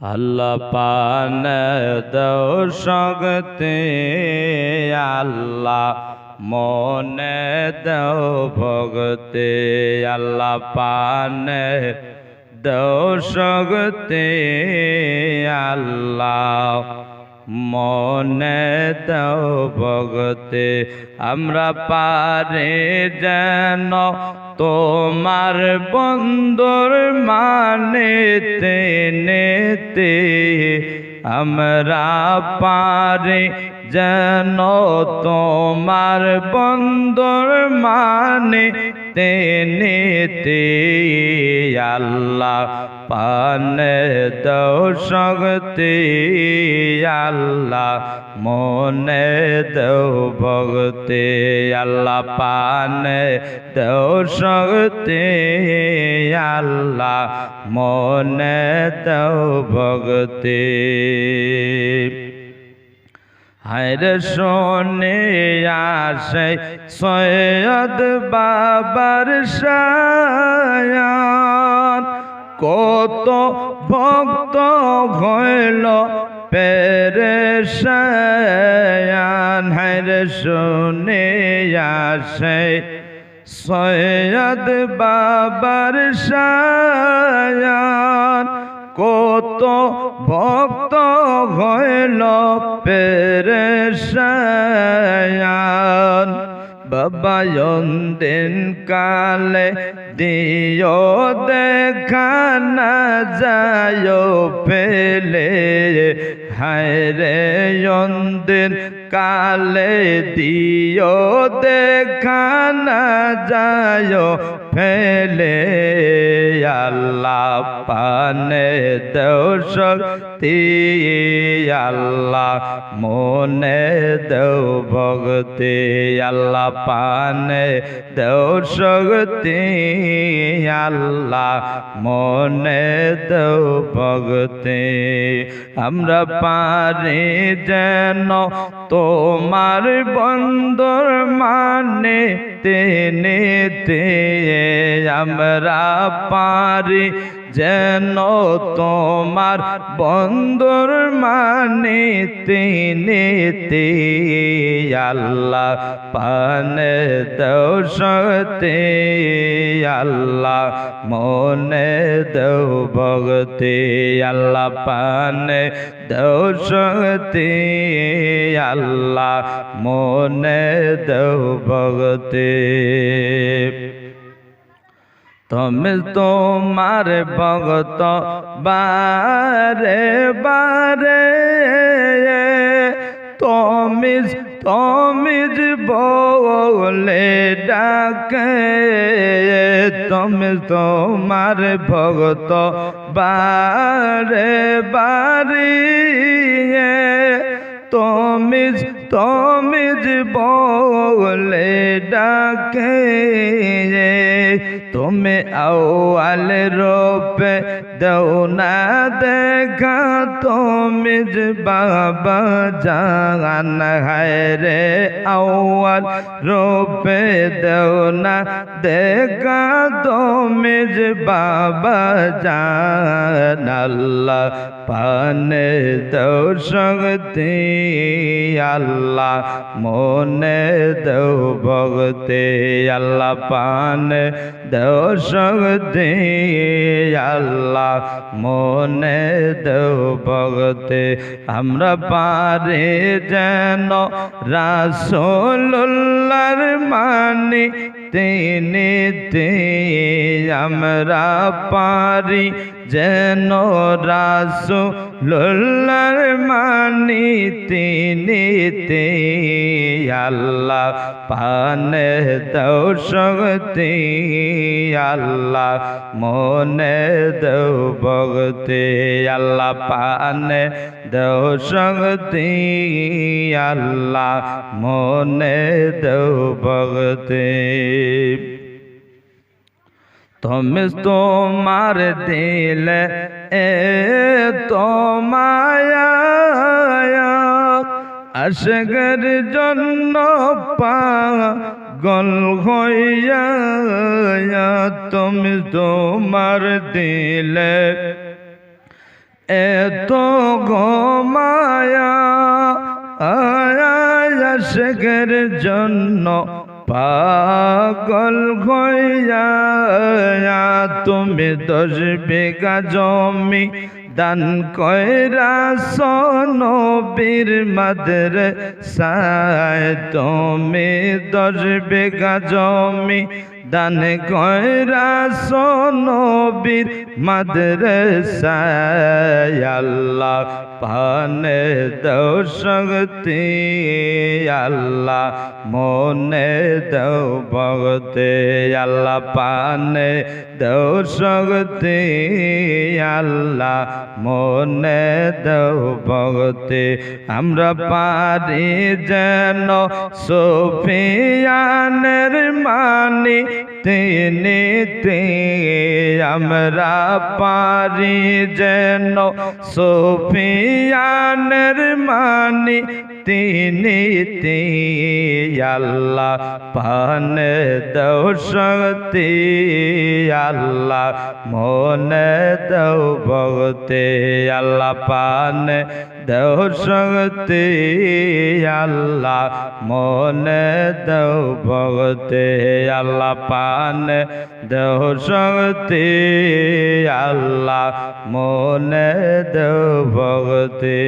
আল্লাহ পান দৌ শক্তি আল্লাহ মনে দৌ ভগতে আল্লাহ পান দৌ শক্তি আল্লাহ মনে দাও ভগতে আমরা পারে যেন তোমার বন্দর মানে নেতে আমরা পারে যেন তোমার বন্দর মানে তেনেতে আল্লাহ, পানে দৌ শক্তি আল্লাহ, মনে দৌ ভগতে আল্লাহ, পানে দৌ শক্তি আল্লাহ, মনে দৌ ভগতে হায়রে শোনে আসে সৈয়দ বাবার সায়ান। কত ভক্ত হইল পেরে সায়ান। হায়রে শোনে আসে সৈয়দ বাবার সায়ান। কত ভক্ত পেরেশায়ান বাবা দিন কালে দিও দেখা না যায় ফেলে হায়রে দিন কালে দিও দেখা না যায় ফেলে আল্লাহ পানে দেও শক্তি, আল্লাহ মনে দেও ভক্তি আল্লাহ পানে দেও শক্তি, আল্লাহ মনে দেও ভক্তি। আমরা পারি যেন তোমার বন্দর মানে তেনে তে আমরা পারি যেন তোমার বন্দর মানে তিনিতে আল্লাহ, পানে দৌসতে আল্লাহ, মনে দৌ ভগতে আল্লাহ, পানে দৌসতে আল্লাহ, মনে দৌ ভগতে তুমি তোমার ভগত বারে বারে তুমি তুমি বলে ডাকে তুমি তোমার ভগত বারে বারে তুমি তুমি বলে ডাকে তুমি আওয়াল রূপে দৌ না দেখা তুমি বাবা জান হায় রে আওয়াল রূপে দৌ না দেখা তুমি বাবা জান পানে দৌ শক্তি আল্লাহ মনে দৌ ভগতে আল্লাহ পানে দৌ শক্তি আল্লাহ, মনে দৌ ভগতে আমরা পারে যেন রাসোল্লার মানি, তিনি আমরা পারি যেন রাসু লোল্লার মানি, তিনি আল্লাহ, পানে দৌ শক্তি আল্লাহ, মনে দৌ ভগতে আল্লাহ, পানে দৌ শক্তি আল্লাহ, মনে দৌ ভগতে তুমি তোমার দিল, এ তো মায়া আশগর জন্য পাগল হইয়া তুমি তোমার দিলে। এত গমায়া আয়াশেকের জন্য পাগল হইয়া তুমি দশ বিঘা জমি দান কয়রা সনবীর মাদের সায় তুমি দশ বিঘা জমি। দান কয়রা সনবীর মাদের সায় আল্লাহ পানে দৌ আল্লাহ, মনে দৌ ভগতে আল্লাহ পানে দৌ শক্তি, আল্লাহ মনে দৌ ভগতে আমরা পারি যেন সোফিয়ানের মানি তিনি আমরা পারি যেন সোফিয়ানের মানি তিনি আল্লাহ পান দৌ আল্লাহ মনে দৌ ভগতে আল্লাহ পানে দৌ সঙ্গতে আল্লাহ মনে দেও ভগতে আল্লাহ পান দাও সঙ্গতে আল্লাহ মনে দেও ভগতে